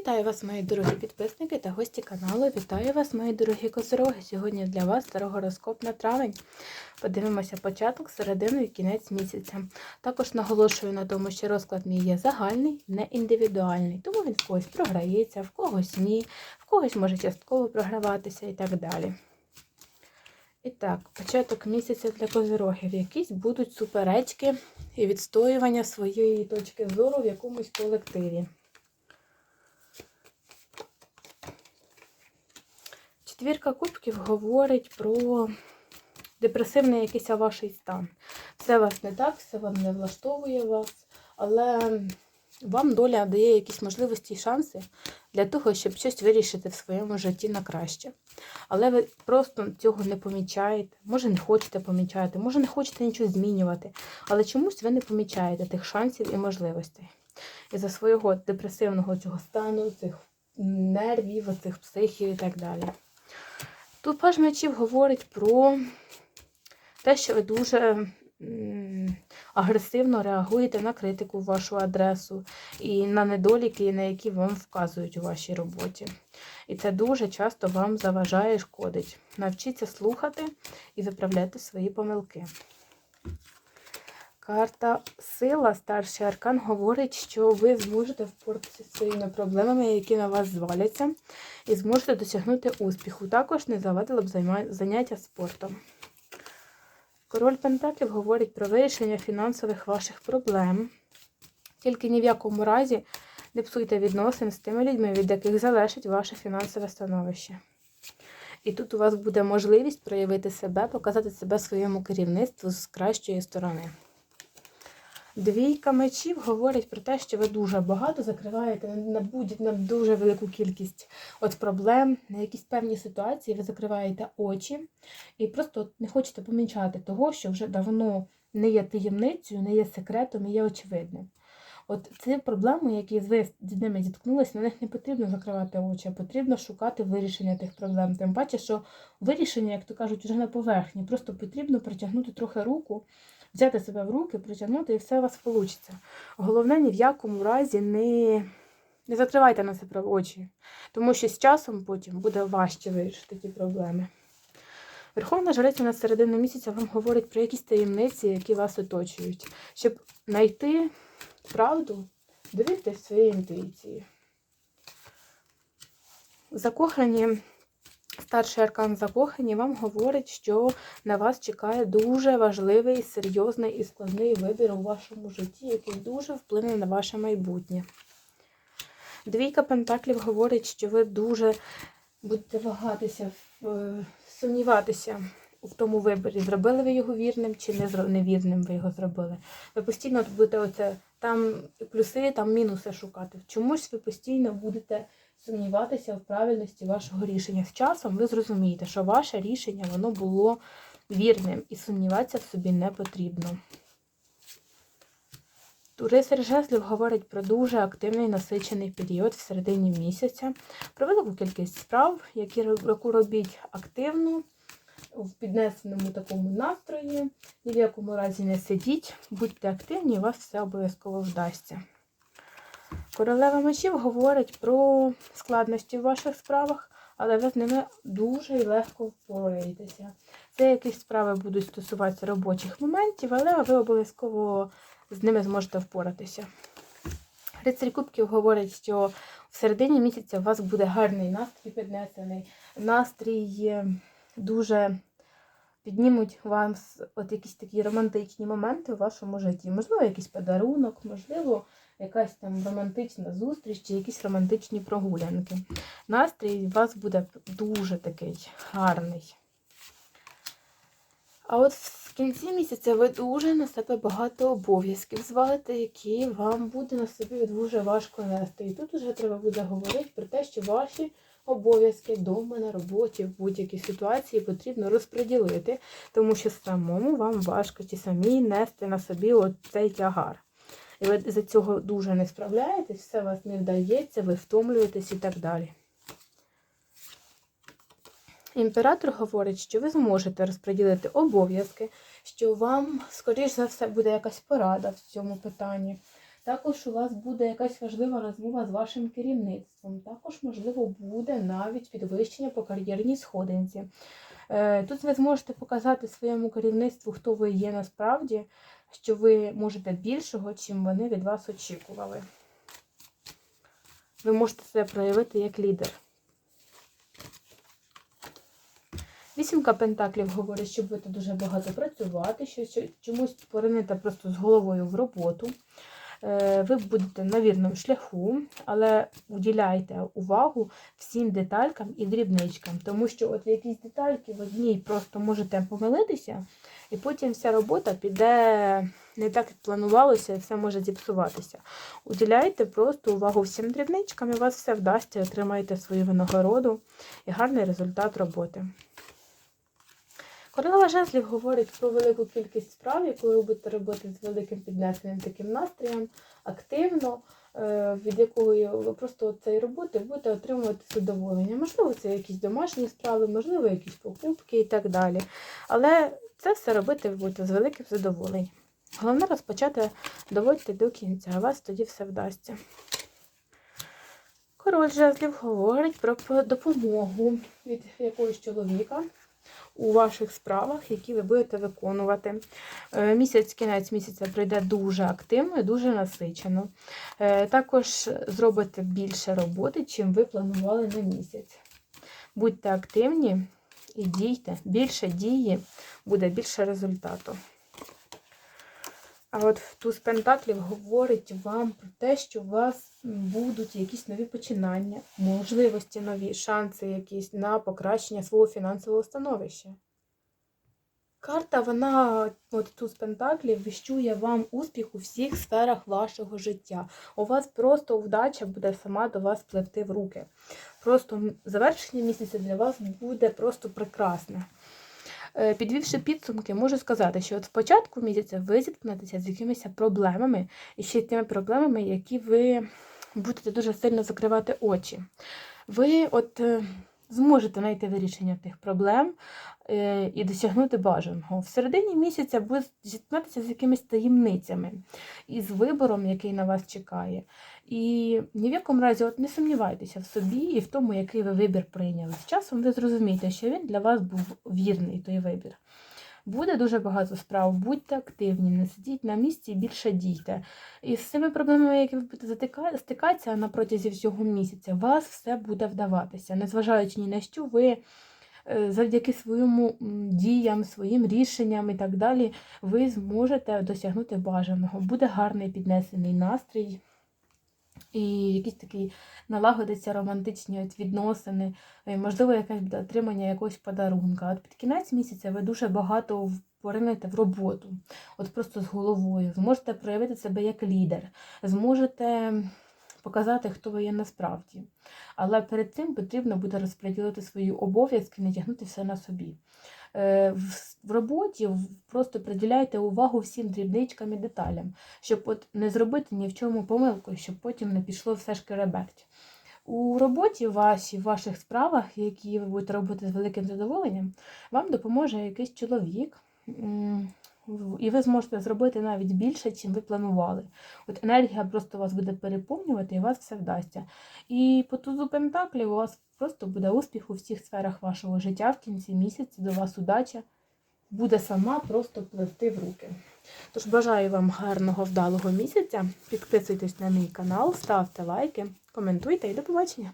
Вітаю вас, мої дорогі підписники та гості каналу. Вітаю вас, мої дорогі козороги. Сьогодні для вас дорогороскоп на травень. Подивимося початок, середину і кінець місяця. Також наголошую на тому, що розклад мій є загальний, не індивідуальний, тому він в когось програється, в когось ні, в когось може частково програватися і так далі. І так, початок місяця для козирогів. Якісь будуть суперечки і відстоювання своєї точки зору в якомусь колективі. Четвірка кубків говорить про депресивний якийсь ваш стан. Все вас не так, все вам не влаштовує вас, але вам доля дає якісь можливості і шанси для того, щоб щось вирішити в своєму житті на краще. Але ви просто цього не помічаєте, може не хочете помічати, може не хочете нічого змінювати, але чомусь ви не помічаєте тих шансів і можливостей. І за свого депресивного цього стану, цих нервів, цих психів і так далі. Тут паж мечів говорить про те, що ви дуже агресивно реагуєте на критику в вашу адресу і на недоліки, на які вам вказують у вашій роботі. І це дуже часто вам заважає і шкодить. Навчіться слухати і виправляти свої помилки. Карта сила, старший аркан, говорить, що ви зможете впоратися зі своїми проблемами, які на вас зваляться, і зможете досягнути успіху. Також не завадило б заняття спортом. Король Пентаклів говорить про вирішення фінансових ваших проблем. Тільки ні в якому разі не псуйте відносин з тими людьми, від яких залежить ваше фінансове становище. І тут у вас буде можливість проявити себе, показати себе своєму керівництву з кращої сторони. Двійка мечів говорить про те, що ви дуже багато закриваєте на будь на дуже велику кількість от проблем, на якісь певні ситуації ви закриваєте очі і просто не хочете помічати того, що вже давно не є таємницею, не є секретом і є очевидним. От ці проблеми, які ви з ними зіткнулися, на них не потрібно закривати очі, а потрібно шукати вирішення тих проблем. Тим паче, що вирішення, як то кажуть, вже на поверхні. Просто потрібно притягнути трохи руку взяти себе в руки, притягнути і все у вас вийде. Головне, ні в якому разі не не закривайте на себе очі, тому що з часом потім буде важче вирішити ті проблеми. Верховна жриця на середину місяця вам говорить про якісь таємниці, які вас оточують. Щоб знайти правду, дивіться своєї інтуїції. Закохані Старший аркан закохані вам говорить, що на вас чекає дуже важливий, серйозний і складний вибір у вашому житті, який дуже вплине на ваше майбутнє. Двійка Пентаклів говорить, що ви дуже будете вагатися, е, сумніватися в тому виборі, зробили ви його вірним чи невірним ви його зробили. Ви постійно будете оце, там плюси, там мінуси шукати. Чомусь ви постійно будете сумніватися в правильності вашого рішення. З часом ви зрозумієте, що ваше рішення воно було вірним і сумніватися в собі не потрібно. Рицар Жезлів говорить про дуже активний насичений період в середині місяця, про велику кількість справ, які, яку робіть активно, в піднесеному такому настрої. Ні в якому разі не сидіть, будьте активні, і вас все обов'язково вдасться. Королева мечів говорить про складності в ваших справах, але ви з ними дуже легко впораєтеся. Це якісь справи будуть стосуватися робочих моментів, але ви обов'язково з ними зможете впоратися. Рицарь Кубків говорить, що в середині місяця у вас буде гарний настрій піднесений. Настрій дуже піднімуть вам от якісь такі романтичні моменти у вашому житті. Можливо, якийсь подарунок, можливо, якась там романтична зустріч чи якісь романтичні прогулянки. Настрій у вас буде дуже такий гарний. А от в кінці місяця ви дуже на себе багато обов'язків звалите, які вам буде на собі дуже важко нести. І тут вже треба буде говорити про те, що ваші обов'язки вдома, на роботі, в будь-якій ситуації потрібно розподілити, тому що самому вам важко ті самі нести на собі цей тягар. І ви за цього дуже не справляєтесь, все вас не вдається, ви втомлюєтесь і так далі. Імператор говорить, що ви зможете розподілити обов'язки, що вам, скоріш за все, буде якась порада в цьому питанні. Також у вас буде якась важлива розмова з вашим керівництвом. Також, можливо, буде навіть підвищення по кар'єрній сходинці. Е, Тут ви зможете показати своєму керівництву, хто ви є насправді, що ви можете більшого, чим вони від вас очікували. Ви можете себе проявити як лідер. Вісімка пентаклів говорить, що будете дуже багато працювати, що чомусь поринете просто з головою в роботу. Е, Ви будете на вірному шляху, але уділяйте увагу всім деталькам і дрібничкам, тому що от якісь детальки в одній просто можете помилитися, і потім вся робота піде не так, як планувалося, і все може зіпсуватися. Уділяйте просто увагу всім дрібничкам, і у вас все вдасться, отримаєте свою винагороду і гарний результат роботи. Королева жезлів говорить про велику кількість справ, яку ви будете робити з великим піднесеним таким настроєм, активно, е, від якої ви просто цієї роботи будете отримувати задоволення. Можливо, це якісь домашні справи, можливо, якісь покупки і так далі. Але це все робити будете з великим задоволенням. Головне розпочати доводьте до кінця, а вас тоді все вдасться. Король жезлів говорить про допомогу від якогось чоловіка у ваших справах, які ви будете виконувати. Е, Місяць, кінець місяця пройде дуже активно і дуже насичено. Е, Також зробите більше роботи, чим ви планували на місяць. Будьте активні і дійте. Більше дії буде більше результату. А от туз Пентаклів говорить вам про те, що у вас будуть якісь нові починання, можливості нові, шанси якісь на покращення свого фінансового становища. Карта, вона, от туз Пентаклів, віщує вам успіх у всіх сферах вашого життя. У вас просто вдача буде сама до вас пливти в руки. Просто завершення місяця для вас буде просто прекрасне. Е, Підвівши підсумки, можу сказати, що от спочатку місяця ви зіткнетеся з якимись проблемами, і ще з тими проблемами, які ви будете дуже сильно закривати очі. Ви от е, зможете знайти вирішення тих проблем е, і досягнути бажаного. В середині місяця ви зіткнетеся з якимись таємницями і з вибором, який на вас чекає. І ні в якому разі от не сумнівайтеся в собі і в тому, який ви вибір прийняли. З часом ви зрозумієте, що він для вас був вірний той вибір. Буде дуже багато справ, будьте активні, не сидіть на місці і більше дійте. І з цими проблемами, які ви будете стикатися на протязі всього місяця, вас все буде вдаватися. Незважаючи ні на що, ви е, завдяки своєму м, діям, своїм рішенням і так далі, ви зможете досягнути бажаного. Буде гарний піднесений настрій. І якісь такі налагодяться романтичні от відносини, можливо, якесь буде отримання якогось подарунка. От під кінець місяця ви дуже багато поринете в роботу, от просто з головою. Зможете проявити себе як лідер, зможете показати, хто ви є насправді. Але перед цим потрібно буде розподілити свої обов'язки, не тягнути все на собі. Е, В роботі просто приділяйте увагу всім дрібничкам і деталям, щоб от не зробити ні в чому помилку, щоб потім не пішло все ж кереберть. У роботі вашій, в ваших справах, які ви будете робити з великим задоволенням, вам допоможе якийсь чоловік, і ви зможете зробити навіть більше, чим ви планували. От енергія просто вас буде переповнювати, і у вас все вдасться. І по тузу Пентаклів у вас просто буде успіх у всіх сферах вашого життя в кінці місяця, до вас удача буде сама просто пливти в руки. Тож бажаю вам гарного вдалого місяця. Підписуйтесь на мій канал, ставте лайки, коментуйте і до побачення!